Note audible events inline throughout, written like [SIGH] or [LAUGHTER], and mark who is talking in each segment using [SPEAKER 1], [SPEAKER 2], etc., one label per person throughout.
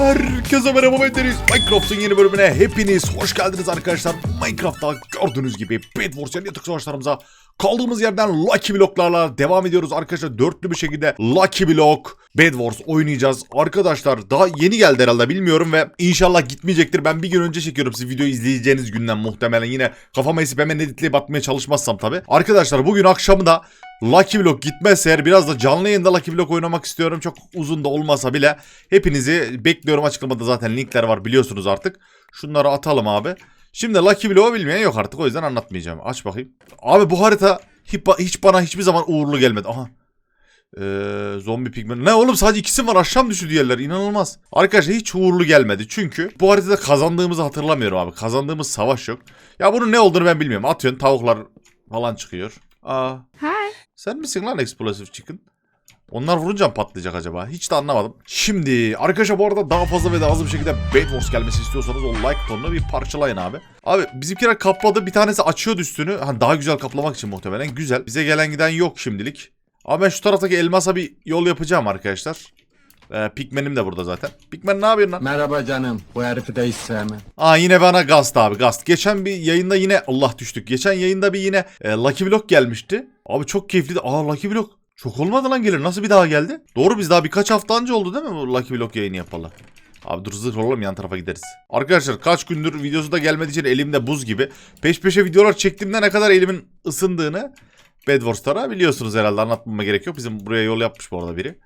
[SPEAKER 1] Herkese merhaba ben Deniz. Minecraft'ın yeni bölümüne hepiniz hoş geldiniz arkadaşlar. Minecraft'ta gördüğünüz gibi Bed Wars yani yatık savaşlarımıza kaldığımız yerden Lucky Block'larla devam ediyoruz arkadaşlar. Dörtlü bir şekilde Lucky Block Bed Wars oynayacağız. Arkadaşlar daha yeni geldi herhalde bilmiyorum ve inşallah gitmeyecektir. Ben bir gün önce çekiyorum siz videoyu izleyeceğiniz günden muhtemelen yine kafama esip hemen editleyip atmaya çalışmazsam tabi. Arkadaşlar bugün akşamı da Lucky Block gitmezse eğer biraz da canlı yayında Lucky Block oynamak istiyorum. Çok uzun da olmasa bile hepinizi bekliyorum. Açıklamada zaten linkler var biliyorsunuz artık. Şunları atalım abi. Şimdi Lucky Block'u bilmeyen yok artık o yüzden anlatmayacağım. Aç bakayım. Abi bu harita hiç, bana hiçbir zaman uğurlu gelmedi. Aha. Ee, zombi pigmen. Ne oğlum sadece ikisi var aşağı düştü diğerler inanılmaz. Arkadaşlar hiç uğurlu gelmedi. Çünkü bu haritada kazandığımızı hatırlamıyorum abi. Kazandığımız savaş yok. Ya bunun ne olduğunu ben bilmiyorum. Atıyorsun tavuklar falan çıkıyor. Aa.
[SPEAKER 2] Hi.
[SPEAKER 1] Sen misin lan Explosive Chicken? Onlar vurunca mı patlayacak acaba? Hiç de anlamadım. Şimdi arkadaşlar bu arada daha fazla ve daha hızlı bir şekilde Bed Wars gelmesi istiyorsanız o like butonunu bir parçalayın abi. Abi bizimkiler kapladı bir tanesi açıyordu üstünü. Hani daha güzel kaplamak için muhtemelen. Güzel. Bize gelen giden yok şimdilik. Ama ben şu taraftaki elmasa bir yol yapacağım arkadaşlar. Ee, Pigmen'im de burada zaten. Pigmen ne yapıyorsun lan?
[SPEAKER 3] Merhaba canım. Bu herifi de hiç sevmem.
[SPEAKER 1] Aa yine bana gast abi gast. Geçen bir yayında yine Allah düştük. Geçen yayında bir yine e, Lucky Block gelmişti. Abi çok keyifliydi. Aa Lucky Block. Çok olmadı lan gelir. Nasıl bir daha geldi? Doğru biz daha birkaç hafta önce oldu değil mi bu Lucky Block yayını yapalı? Abi dur zırh olalım yan tarafa gideriz. Arkadaşlar kaç gündür videosu da gelmediği için elimde buz gibi. Peş peşe videolar çektiğimde ne kadar elimin ısındığını Bed Wars'tara biliyorsunuz herhalde anlatmama gerek yok. Bizim buraya yol yapmış bu arada biri.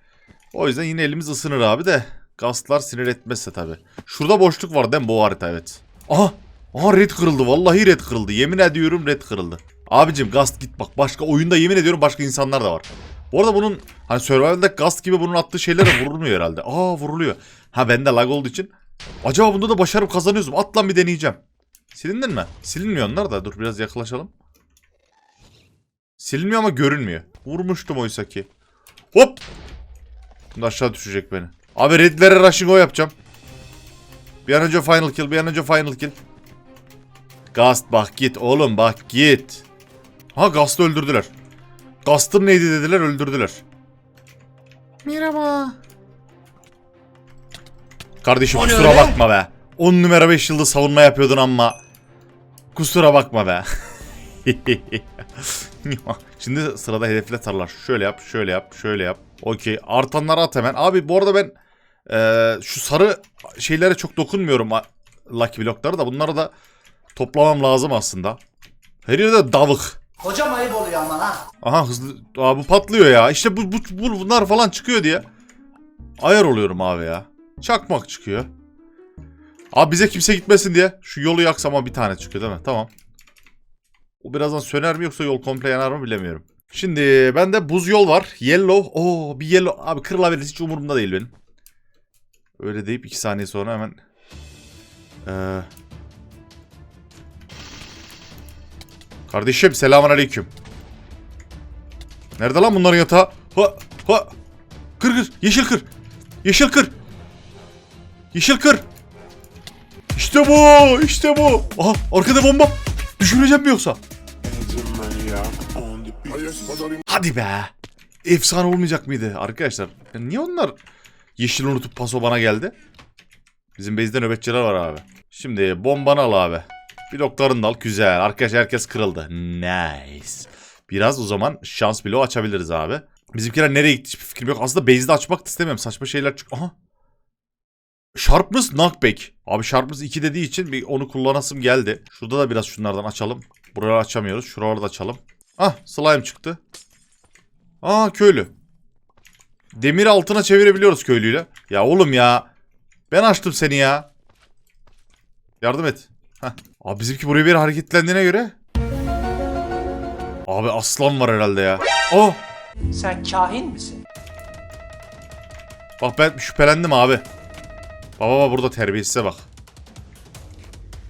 [SPEAKER 1] O yüzden yine elimiz ısınır abi de. Gastlar sinir etmezse tabi. Şurada boşluk var değil mi bu harita evet. Aha. Aha red kırıldı. Vallahi red kırıldı. Yemin ediyorum red kırıldı. Abicim gast git bak. Başka oyunda yemin ediyorum başka insanlar da var. Bu arada bunun hani Survival'da gast gibi bunun attığı şeylere vurulmuyor herhalde. Aa vuruluyor. Ha bende lag olduğu için. Acaba bunda da başarıp kazanıyoruz mu? At lan bir deneyeceğim. Silindin mi? Silinmiyor onlar da. Dur biraz yaklaşalım. Silinmiyor ama görünmüyor. Vurmuştum oysa ki. Hop. Şimdi aşağı düşecek beni. Abi redlere rushing o yapacağım. Bir an önce final kill, bir an önce final kill. Gast bak git oğlum bak git. Ha Gast'ı öldürdüler. Gast'ın neydi dediler öldürdüler. Merhaba. Kardeşim kusura bakma be. 10 numara 5 yıldız savunma yapıyordun ama. Kusura bakma be. [LAUGHS] Şimdi sırada hedefle tarlar. Şöyle yap, şöyle yap, şöyle yap. Okey. Artanları at hemen. Abi bu arada ben eee, şu sarı şeylere çok dokunmuyorum. Lucky Block'ları da. Bunları da toplamam lazım aslında. Her yerde davık.
[SPEAKER 4] Hocam ayıp oluyor ama ha.
[SPEAKER 1] Aha hızlı. Aa, bu patlıyor ya. İşte bu, bu, bu bunlar falan çıkıyor diye. Ayar oluyorum abi ya. Çakmak çıkıyor. Abi bize kimse gitmesin diye. Şu yolu yaksama bir tane çıkıyor değil mi? Tamam. O birazdan söner mi yoksa yol komple yanar mı bilemiyorum. Şimdi bende buz yol var. Yellow. Oo bir yellow. Abi kırılabilir hiç umurumda değil benim. Öyle deyip iki saniye sonra hemen. Ee... Kardeşim selamun aleyküm. Nerede lan bunların yatağı? Ha ha. Kır kır. Yeşil kır. Yeşil kır. Yeşil kır. İşte bu. işte bu. Aha arkada bomba. Düşüreceğim mi yoksa? Hadi be. Efsane olmayacak mıydı arkadaşlar? Ya niye onlar yeşil unutup paso bana geldi? Bizim base'de nöbetçiler var abi. Şimdi bombanı al abi. Bloklarını da al. Güzel. Arkadaşlar herkes kırıldı. Nice. Biraz o zaman şans bloğu açabiliriz abi. Bizimkiler nereye gitti hiçbir fikrim yok. Aslında base'de açmak da istemiyorum. Saçma şeyler çık... Aha. Sharpness knockback. Abi Sharpness 2 dediği için bir onu kullanasım geldi. Şurada da biraz şunlardan açalım. Buraları açamıyoruz. Şuraları da açalım. Ah slime çıktı. Aa köylü. Demir altına çevirebiliyoruz köylüyle. Ya oğlum ya. Ben açtım seni ya. Yardım et. Heh. Abi bizimki buraya bir hareketlendiğine göre. Abi aslan var herhalde ya. Oh.
[SPEAKER 4] Sen kahin misin?
[SPEAKER 1] Bak ben şüphelendim abi. Baba baba burada terbiyesize bak.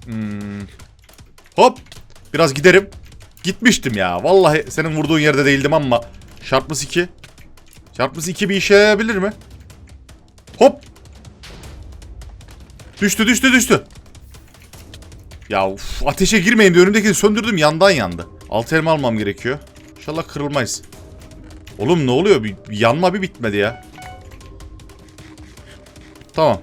[SPEAKER 1] Hmm. Hop. Biraz giderim. Gitmiştim ya. Vallahi senin vurduğun yerde değildim ama. Şartmız 2. Şartmız 2 bir işe yarayabilir mi? Hop. Düştü düştü düştü. Ya uf, ateşe girmeyin diye önümdekini söndürdüm yandan yandı. Alt elma almam gerekiyor. İnşallah kırılmayız. Oğlum ne oluyor? Bir yanma bir bitmedi ya. Tamam.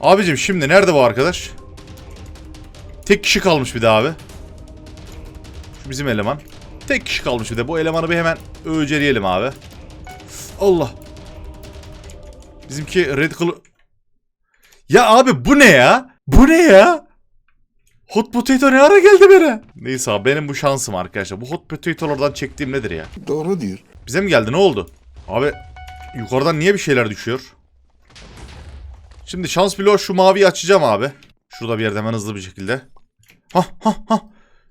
[SPEAKER 1] Abicim şimdi nerede bu arkadaş? Tek kişi kalmış bir de abi. Şu bizim eleman. Tek kişi kalmış bir de. Bu elemanı bir hemen öceleyelim abi. Allah. Bizimki red kılı... Ya abi bu ne ya? Bu ne ya? Hot potato ne ara geldi bana? Neyse abi benim bu şansım arkadaşlar. Bu hot potato'lardan çektiğim nedir ya?
[SPEAKER 2] Doğru diyor.
[SPEAKER 1] Bize mi geldi ne oldu? Abi yukarıdan niye bir şeyler düşüyor? Şimdi şans bloğu şu maviyi açacağım abi. Şurada bir yerde hemen hızlı bir şekilde. Hah hah hah.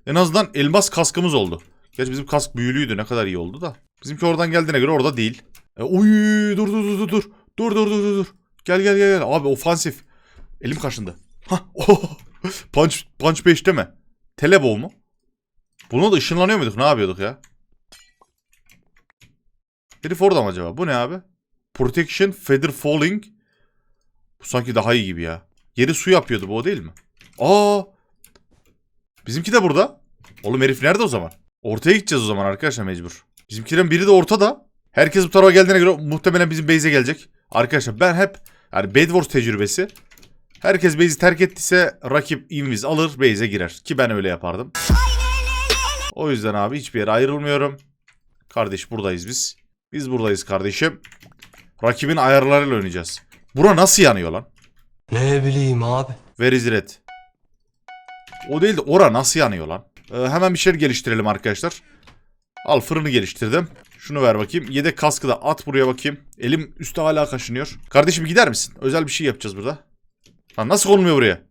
[SPEAKER 1] En azından elmas kaskımız oldu. Gerçi bizim kask büyülüydü ne kadar iyi oldu da. Bizimki oradan geldiğine göre orada değil. E, uy dur dur dur dur dur. Dur dur dur dur. Gel gel gel gel. Abi ofansif. Elim kaşındı. Hah. Oh. [LAUGHS] Punch, punch 5 mi? Telebo mu? Buna da ışınlanıyor muyduk? Ne yapıyorduk ya? Herif orada mı acaba? Bu ne abi? Protection, Feather Falling. Bu sanki daha iyi gibi ya. Yeri su yapıyordu bu o değil mi? Aa! Bizimki de burada. Oğlum herif nerede o zaman? Ortaya gideceğiz o zaman arkadaşlar mecbur. Bizimkilerin biri de ortada. Herkes bu tarafa geldiğine göre muhtemelen bizim base'e gelecek. Arkadaşlar ben hep yani Bed Wars tecrübesi. Herkes base'i terk ettiyse rakip invis alır base'e girer. Ki ben öyle yapardım. O yüzden abi hiçbir yere ayrılmıyorum. Kardeş buradayız biz. Biz buradayız kardeşim. Rakibin ayarlarıyla oynayacağız. Bura nasıl yanıyor lan?
[SPEAKER 5] Ne bileyim abi.
[SPEAKER 1] İs red? O değil de ora nasıl yanıyor lan? Ee, hemen bir şeyler geliştirelim arkadaşlar. Al fırını geliştirdim. Şunu ver bakayım. Yedek kaskı da at buraya bakayım. Elim üstte hala kaşınıyor. Kardeşim gider misin? Özel bir şey yapacağız burada. Ha, nasıl konulmuyor buraya?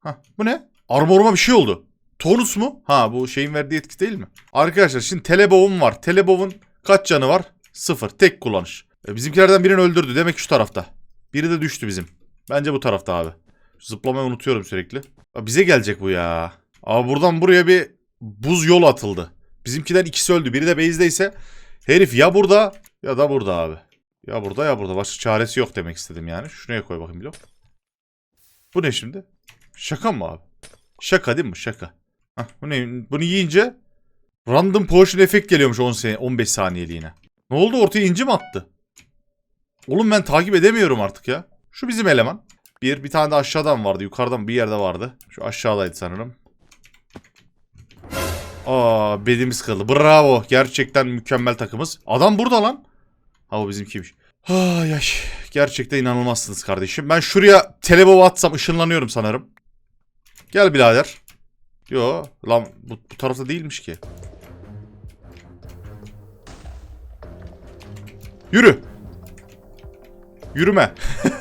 [SPEAKER 1] Ha, bu ne? Armoruma bir şey oldu. Tonus mu? Ha bu şeyin verdiği etki değil mi? Arkadaşlar şimdi Telebov'um var. Telebov'un kaç canı var? Sıfır. Tek kullanış. E, bizimkilerden birini öldürdü. Demek şu tarafta. Biri de düştü bizim. Bence bu tarafta abi. Zıplamayı unutuyorum sürekli. Bize gelecek bu ya. Abi buradan buraya bir buz yol atıldı. Bizimkiler ikisi öldü. Biri de base'deyse herif ya burada ya da burada abi. Ya burada ya burada. Başka çaresi yok demek istedim yani. Şuraya koy bakayım blok. Bu ne şimdi? Şaka mı abi? Şaka değil mi? Şaka. Hah, bu ne? Bunu yiyince random potion efekt geliyormuş 10 saniye, 15 saniyeliğine. Ne oldu? Ortaya inci mi attı? Oğlum ben takip edemiyorum artık ya. Şu bizim eleman. Bir, bir tane de aşağıdan vardı. Yukarıdan bir yerde vardı. Şu aşağıdaydı sanırım. Aa bedimiz kırıldı. Bravo. Gerçekten mükemmel takımız. Adam burada lan. Ha o bizimkiymiş. Ay ay. Gerçekten inanılmazsınız kardeşim. Ben şuraya telebo atsam ışınlanıyorum sanırım. Gel birader. Yo lan bu, bu tarafta değilmiş ki. Yürü. Yürüme. [LAUGHS]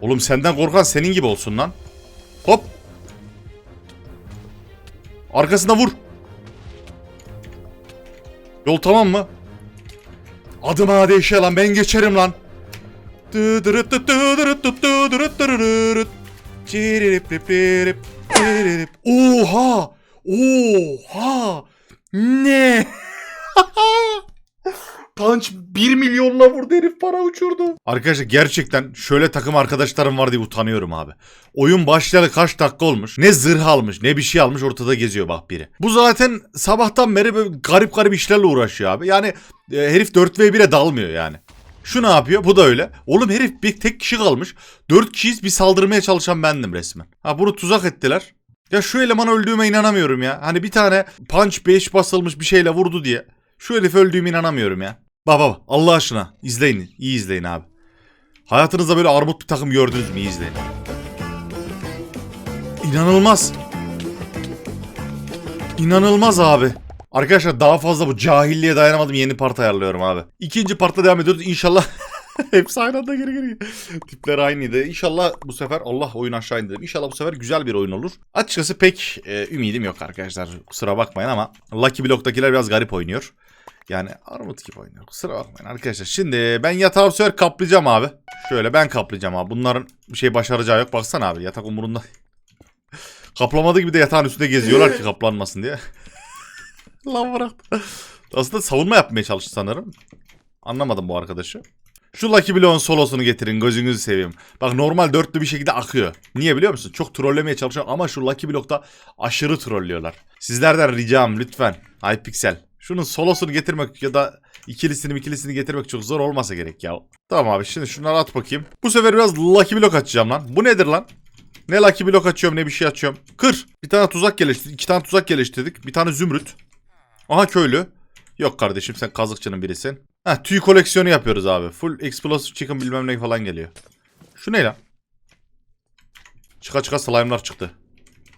[SPEAKER 1] Oğlum senden korkan senin gibi olsun lan. Hop. Arkasına vur. Yol tamam mı? Adım değişiyor lan ben geçerim lan. Oha! Oha! Ne? Punch 1 milyonla vurdu herif para uçurdu. Arkadaşlar gerçekten şöyle takım arkadaşlarım var diye utanıyorum abi. Oyun başlayalı kaç dakika olmuş. Ne zırh almış ne bir şey almış ortada geziyor bak biri. Bu zaten sabahtan beri böyle garip garip işlerle uğraşıyor abi. Yani e, herif 4v1'e dalmıyor yani. Şu ne yapıyor? Bu da öyle. Oğlum herif bir tek kişi kalmış. 4 kişiyiz bir saldırmaya çalışan bendim resmen. Ha bunu tuzak ettiler. Ya şu eleman öldüğüme inanamıyorum ya. Hani bir tane punch 5 basılmış bir şeyle vurdu diye. Şu herif öldüğüme inanamıyorum ya. Bak bak Allah aşkına izleyin. iyi izleyin abi. Hayatınızda böyle armut bir takım gördünüz mü? İyi izleyin. İnanılmaz. İnanılmaz abi. Arkadaşlar daha fazla bu cahilliğe dayanamadım yeni part ayarlıyorum abi. İkinci partta devam ediyoruz inşallah. [LAUGHS] Hepsi aynı anda geri geri. Tipler aynıydı. İnşallah bu sefer Allah oyun aşağı indirdim. İnşallah bu sefer güzel bir oyun olur. Açıkçası pek e, ümidim yok arkadaşlar. Kusura bakmayın ama Lucky Block'takiler biraz garip oynuyor. Yani armut gibi oynuyor. Kusura bakmayın arkadaşlar. Şimdi ben yatağı sefer kaplayacağım abi. Şöyle ben kaplayacağım abi. Bunların bir şey başaracağı yok. Baksana abi yatak umurunda. [LAUGHS] Kaplamadığı gibi de yatağın üstünde geziyorlar ki kaplanmasın diye. [LAUGHS] Lan bırak. Aslında savunma yapmaya çalıştı sanırım. Anlamadım bu arkadaşı. Şu Lucky Block'un solosunu getirin gözünüzü seveyim. Bak normal dörtlü bir şekilde akıyor. Niye biliyor musun? Çok trollemeye çalışıyor ama şu Lucky Block'ta aşırı trollüyorlar. Sizlerden ricam lütfen. Hypixel. Şunun solosunu getirmek ya da ikilisini ikilisini getirmek çok zor olmasa gerek ya. Tamam abi şimdi şunları at bakayım. Bu sefer biraz Lucky Block açacağım lan. Bu nedir lan? Ne Lucky Block açıyorum ne bir şey açıyorum. Kır. Bir tane tuzak geliştirdik. iki tane tuzak geliştirdik. Bir tane zümrüt. Aha köylü. Yok kardeşim sen kazıkçının birisin. Ha tüy koleksiyonu yapıyoruz abi. Full explosive chicken bilmem ne falan geliyor. Şu ne lan? Çıka çıka slime'lar çıktı.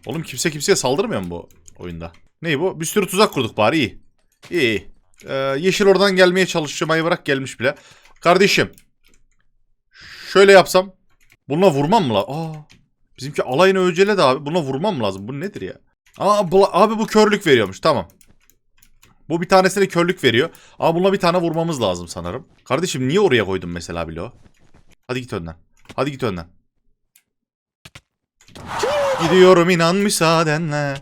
[SPEAKER 1] Oğlum kimse kimseye saldırmıyor mu bu oyunda? Ney bu? Bir sürü tuzak kurduk bari iyi. İyi. Ee, yeşil oradan gelmeye çalışıyor. Ayı bırak gelmiş bile. Kardeşim. Şöyle yapsam. Bununla vurmam mı la? Aa. Bizimki alayını öceledi abi. Buna vurmam mı lazım? Bu nedir ya? Aa bu- abi bu körlük veriyormuş. Tamam. Bu bir tanesine körlük veriyor. Ama buna bir tane vurmamız lazım sanırım. Kardeşim niye oraya koydun mesela bilo? Hadi git önden. Hadi git önden. Gidiyorum inan müsaadenle.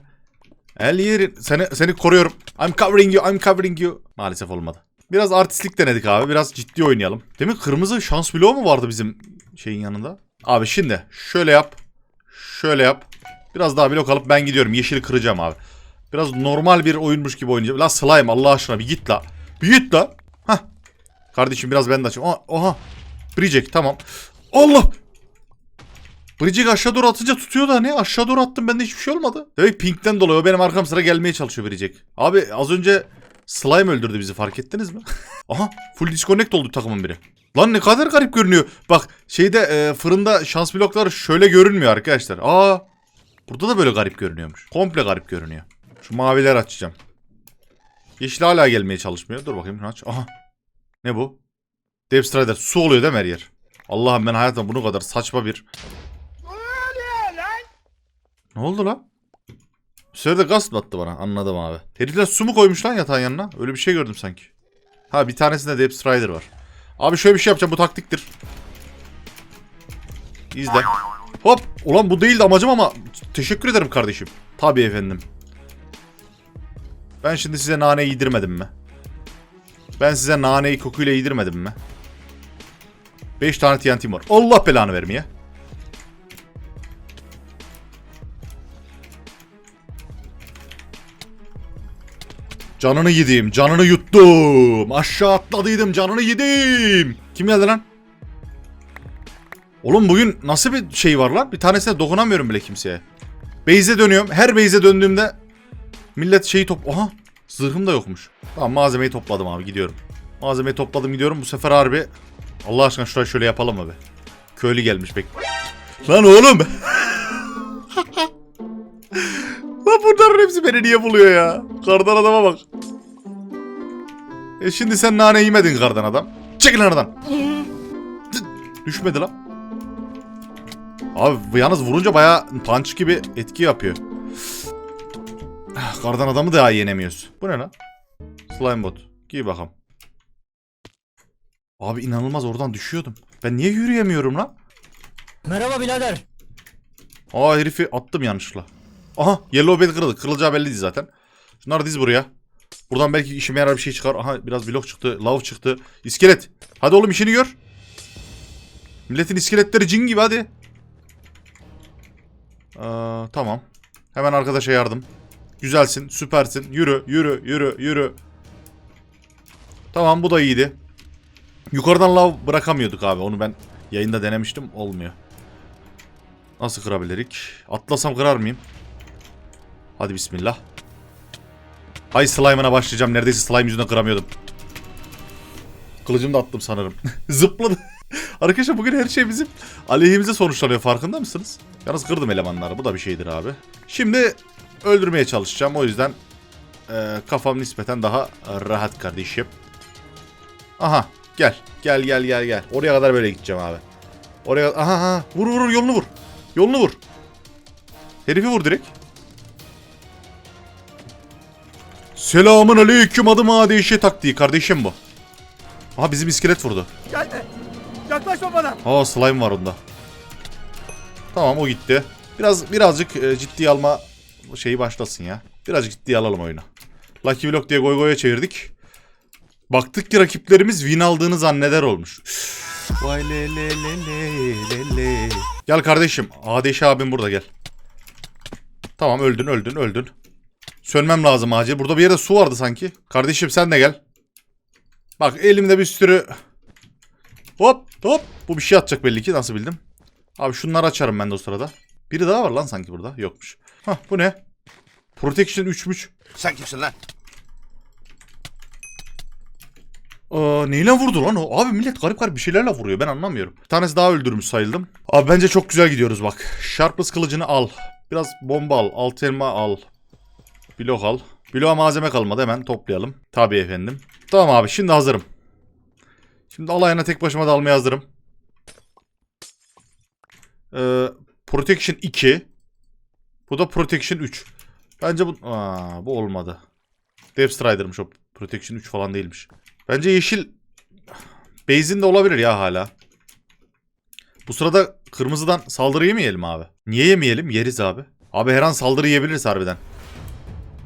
[SPEAKER 1] El yeri seni seni koruyorum. I'm covering you. I'm covering you. Maalesef olmadı. Biraz artistlik denedik abi. Biraz ciddi oynayalım. Mi? Kırmızı şans bloğu mu vardı bizim şeyin yanında? Abi şimdi şöyle yap. Şöyle yap. Biraz daha blok alıp ben gidiyorum. Yeşili kıracağım abi. Biraz normal bir oyunmuş gibi oynayacağım. La slime Allah aşkına bir git la. Bir git la. Hah. Kardeşim biraz ben de açayım. Oha. Bridgek tamam. Allah. Bridgek aşağı doğru atınca tutuyor da ne? Aşağı doğru attım bende hiçbir şey olmadı. Demek pinkten dolayı o benim arkam sıra gelmeye çalışıyor Bridgek. Abi az önce slime öldürdü bizi fark ettiniz mi? [LAUGHS] Aha full disconnect oldu takımın biri. Lan ne kadar garip görünüyor. Bak şeyde e, fırında şans blokları şöyle görünmüyor arkadaşlar. Aa burada da böyle garip görünüyormuş. Komple garip görünüyor. Şu maviler açacağım. Yeşil hala gelmeye çalışmıyor. Dur bakayım aç. Aha. Ne bu? Dev Strider. Su oluyor değil mi her yer? Allah'ım ben hayatımda bunu kadar saçma bir... Ne oldu lan? Bir sefer de gaz mı attı bana? Anladım abi. Herifler su mu koymuş lan yatağın yanına? Öyle bir şey gördüm sanki. Ha bir tanesinde Dev Strider var. Abi şöyle bir şey yapacağım. Bu taktiktir. İzle. Hop. Ulan bu değildi amacım ama teşekkür ederim kardeşim. Tabii efendim. Ben şimdi size nane yedirmedim mi? Ben size naneyi kokuyla yedirmedim mi? 5 tane TNT'm var. Allah belanı vermeye. Canını yedim, canını yuttum. Aşağı atladıydım, canını yedim. Kim geldi lan? Oğlum bugün nasıl bir şey var lan? Bir tanesine dokunamıyorum bile kimseye. Base'e dönüyorum. Her base'e döndüğümde millet şeyi top... Aha! Zırhım da yokmuş. Tamam malzemeyi topladım abi gidiyorum. Malzemeyi topladım gidiyorum. Bu sefer harbi... Allah aşkına şurayı şöyle yapalım be? Köylü gelmiş bek. Lan oğlum! [LAUGHS] bunların hepsi beni niye buluyor ya? Kardan adama bak. E şimdi sen nane yemedin kardan adam. Çekil aradan. Düşmedi lan. Abi yalnız vurunca bayağı punch gibi etki yapıyor. Ah, Kardan adamı daha yenemiyoruz. Bu ne lan? Slime bot. Giy bakalım. Abi inanılmaz oradan düşüyordum. Ben niye yürüyemiyorum lan?
[SPEAKER 5] Merhaba birader.
[SPEAKER 1] Aa herifi attım yanlışlıkla. Aha yellow bed kırıldı. Kırılacağı belliydi zaten. Şunları diz buraya. Buradan belki işime yarar bir şey çıkar. Aha biraz blok çıktı. Lav çıktı. İskelet. Hadi oğlum işini gör. Milletin iskeletleri cin gibi hadi. Aa, tamam. Hemen arkadaşa yardım. Güzelsin, süpersin. Yürü, yürü, yürü, yürü. Tamam bu da iyiydi. Yukarıdan lav bırakamıyorduk abi. Onu ben yayında denemiştim. Olmuyor. Nasıl kırabilirik? Atlasam kırar mıyım? Hadi bismillah. Hay slime'ına başlayacağım. Neredeyse slime yüzünden kıramıyordum. Kılıcımı da attım sanırım. [LAUGHS] Zıpladı. [LAUGHS] Arkadaşlar bugün her şey bizim aleyhimize sonuçlanıyor. Farkında mısınız? Yalnız kırdım elemanları. Bu da bir şeydir abi. Şimdi öldürmeye çalışacağım. O yüzden e, kafam nispeten daha rahat kardeşim. Aha gel. Gel gel gel gel. Oraya kadar böyle gideceğim abi. Oraya aha aha vur vur, yolunu vur. Yolunu vur. Herifi vur direkt. Selamun aleyküm adım Adeyşe taktiği kardeşim bu. Aha bizim iskelet vurdu.
[SPEAKER 2] Gelme. Yaklaşma bana.
[SPEAKER 1] Aa slime var onda. Tamam o gitti. Biraz birazcık e, ciddiye alma şeyi başlasın ya. Birazcık ciddiye alalım oyunu. Lucky Block diye goy goya çevirdik. Baktık ki rakiplerimiz win aldığını zanneder olmuş. Vay le le le le le le. Gel kardeşim. Adeş abim burada gel. Tamam öldün öldün öldün. Sönmem lazım acil. Burada bir yerde su vardı sanki. Kardeşim sen de gel. Bak elimde bir sürü... Hop hop. Bu bir şey atacak belli ki. Nasıl bildim? Abi şunları açarım ben de o sırada. Biri daha var lan sanki burada. Yokmuş. Hah bu ne? Protection 3'müş.
[SPEAKER 2] Sen kimsin lan?
[SPEAKER 1] Aa, neyle vurdu lan o? Abi millet garip garip bir şeylerle vuruyor. Ben anlamıyorum. Bir tanesi daha öldürmüş sayıldım. Abi bence çok güzel gidiyoruz bak. Sharpless kılıcını al. Biraz bomba al. Alt elma al. Blok al. Bloğa malzeme kalmadı. Hemen toplayalım. Tabii efendim. Tamam abi şimdi hazırım. Şimdi alayına tek başıma da almaya hazırım. Ee, Protection 2. Bu da Protection 3. Bence bu... Aa, bu olmadı. Death Strider'mış o. Protection 3 falan değilmiş. Bence yeşil base'in de olabilir ya hala. Bu sırada kırmızıdan saldırı yemeyelim abi. Niye yemeyelim? Yeriz abi. Abi her an saldırı yiyebiliriz harbiden.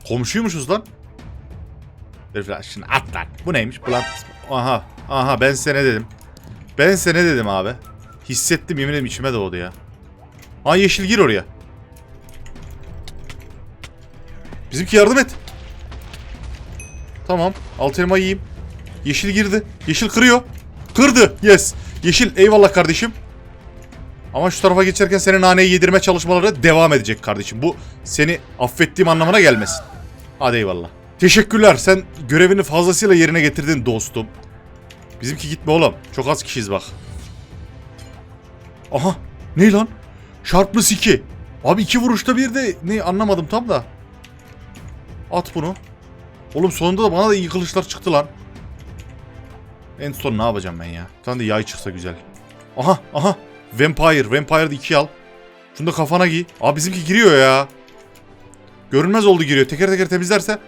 [SPEAKER 1] Komşuymuşuz lan. Herifler şimdi at lan. Bu neymiş? Blunt. Aha. Aha ben size ne dedim. Ben size ne dedim abi. Hissettim yemin ederim içime doğdu ya. Ha yeşil gir oraya. Bizimki yardım et. Tamam. Alt elma yiyeyim. Yeşil girdi. Yeşil kırıyor. Kırdı. Yes. Yeşil eyvallah kardeşim. Ama şu tarafa geçerken senin naneyi yedirme çalışmaları devam edecek kardeşim. Bu seni affettiğim anlamına gelmesin. Hadi eyvallah. Teşekkürler. Sen görevini fazlasıyla yerine getirdin dostum. Bizimki gitme oğlum. Çok az kişiyiz bak. Aha. Ne lan? Sharpless 2. Abi iki vuruşta bir de ne anlamadım tam da. At bunu. Oğlum sonunda da bana da iyi kılıçlar çıktı lan. En son ne yapacağım ben ya? Bir tane de yay çıksa güzel. Aha aha. Vampire. Vampire'da 2 al. Şunu da kafana giy. Abi bizimki giriyor ya. Görünmez oldu giriyor. Teker teker temizlerse.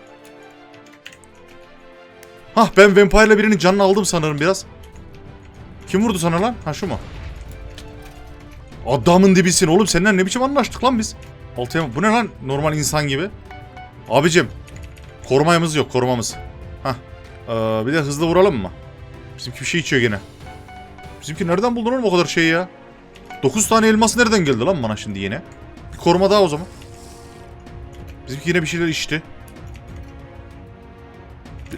[SPEAKER 1] Hah ben Vampire'la birinin canını aldım sanırım biraz. Kim vurdu sana lan? Ha şu mu? Adamın dibisin oğlum. Seninle ne biçim anlaştık lan biz? Altıya Bu ne lan? Normal insan gibi. Abicim. Korumayımız yok. Korumamız. Hah. Ee, bir de hızlı vuralım mı? Bizimki bir şey içiyor gene. Bizimki nereden buldun oğlum o kadar şeyi ya? 9 tane elmas nereden geldi lan bana şimdi yine? Bir koruma daha o zaman. Bizimki yine bir şeyler içti.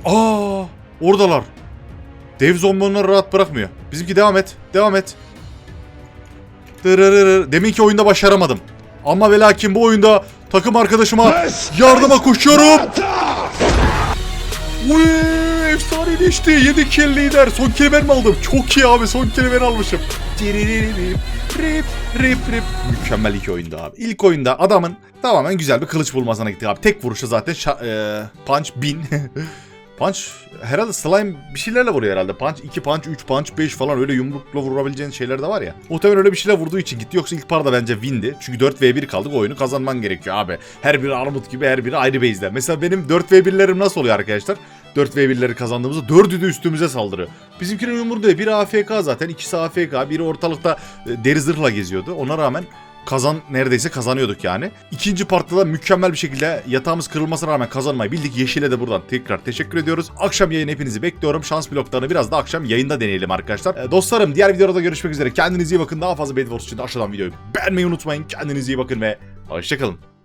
[SPEAKER 1] Aa, oradalar. Dev zombi onları rahat bırakmıyor. Bizimki devam et. Devam et. Deminki oyunda başaramadım. Ama ve lakin bu oyunda takım arkadaşıma yardıma koşuyorum. Uy, efsaneleşti. 7 kill lider. Son kill'i ben mi aldım? Çok iyi abi. Son kill'i ben almışım. Rip rip rip. Mükemmel iki oyunda abi. İlk oyunda adamın tamamen güzel bir kılıç bulmasına gittik abi. Tek vuruşu zaten e, punch 1000. [LAUGHS] punch herhalde slime bir şeylerle vuruyor herhalde. Punch 2 punch 3 punch 5 falan öyle yumrukla vurabileceğin şeyler de var ya. Muhtemelen öyle bir şeyler vurduğu için gitti. Yoksa ilk parda bence win'di. Çünkü 4v1 kaldık. Oyunu kazanman gerekiyor abi. Her biri armut gibi her biri ayrı base'de. Mesela benim 4v1'lerim nasıl oluyor arkadaşlar? 4v1'leri kazandığımızda 4'ü de üstümüze saldırıyor. Bizimkinin umurunda biri AFK zaten. ikisi AFK. Biri ortalıkta e, deri zırhla geziyordu. Ona rağmen kazan neredeyse kazanıyorduk yani. İkinci partta da mükemmel bir şekilde yatağımız kırılmasına rağmen kazanmayı bildik. Yeşil'e de buradan tekrar teşekkür ediyoruz. Akşam yayın hepinizi bekliyorum. Şans bloklarını biraz da akşam yayında deneyelim arkadaşlar. Ee, dostlarım diğer videoda görüşmek üzere. Kendinize iyi bakın. Daha fazla Bed Wars için de aşağıdan videoyu beğenmeyi unutmayın. Kendinize iyi bakın ve hoşçakalın.